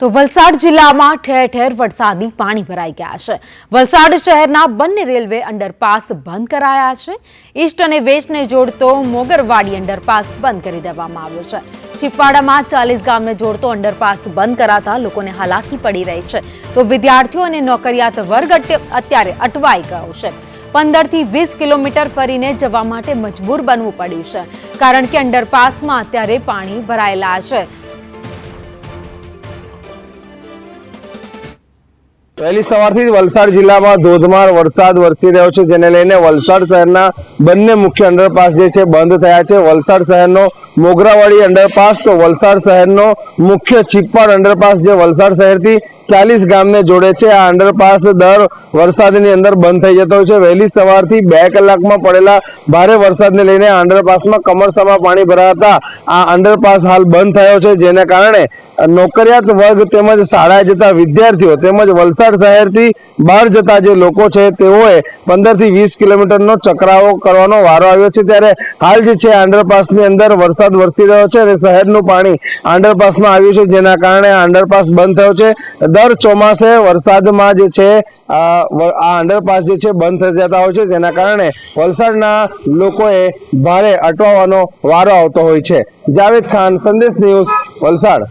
તો વલસાડ જિલ્લામાં ઠેર ઠેર વરસાદી પાણી ભરાઈ ગયા છે. વલસાડ શહેરના બંને રેલવે અંડરપાસ બંધ કરાયા છે. ઈસ્ટ અને વેસ્ટને જોડતો મોગરવાડી અંડરપાસ બંધ કરી દેવામાં આવ્યો છે. ચીપાડામાં ચાલીસ ગામને જોડતો અંડરપાસ બંધ કરાતા લોકોને હાલાકી પડી રહી છે. તો વિદ્યાર્થીઓ અને નોકરિયાત વર્ગ અત્યારે અટવાઈ ગયો છે. પંદરથી વીસ કિલોમીટર ફરીને જવા માટે મજબૂર બનવું પડ્યું છે. કારણ કે અંડરપાસમાં અત્યારે પાણી ભરાયેલા છે. વહેલી સવારથી વલસાડ જિલ્લામાં ધોધમાર વરસાદ વરસી રહ્યો છે, જેને લઈને વલસાડ શહેરના બંને મુખ્ય અંડરપાસ જે છે, બંધ થયા છે. વલસાડ શહેરનો મોગરાવાડી અંડરપાસ તો વલસાડ શહેરનો મુખ્ય છીપાડ અંડરપાસ જે વલસાડ શહેરથી ચાલીસ ગામને જોડે છે. આ અંડરપાસ દર વરસાદની અંદર બંધ થઈ જતો છે. વહેલી સવારથી બે કલાકમાં પડેલા ભારે વરસાદને લઈને આ અંડરપાસમાં કમરસામાં પાણી ભરાતા આ અંડરપાસ હાલ બંધ થયો છે. જેને કારણે નોકરિયાત વર્ગ તેમજ શાળાએ જતા વિદ્યાર્થીઓ તેમજ વલસાડ શહેરથી બહાર જતા જે લોકો છે તેઓએ પંદરથી વીસ કિલોમીટરનો ચકરાવો કરવાનો વારો આવ્યો છે. ત્યારે હાલ જે છે અંડરપાસની અંદર વરસાદ વરસી રહ્યો છે અને શહેરનું પાણી અંડરપાસમાં આવ્યું છે. જેના કારણે અંડરપાસ બંધ થયો છે. દર ચોમાસે વરસાદમાં જે છે, આ અંડરપાસ જે છે બંધ થઈ જતા હોય છે. જેના કારણે વલસાડના લોકોએ ભારે અટવાવાનો વારો આવતો હોય છે. જાવેદ ખાન, સંદેશ ન્યૂઝ, વલસાડ.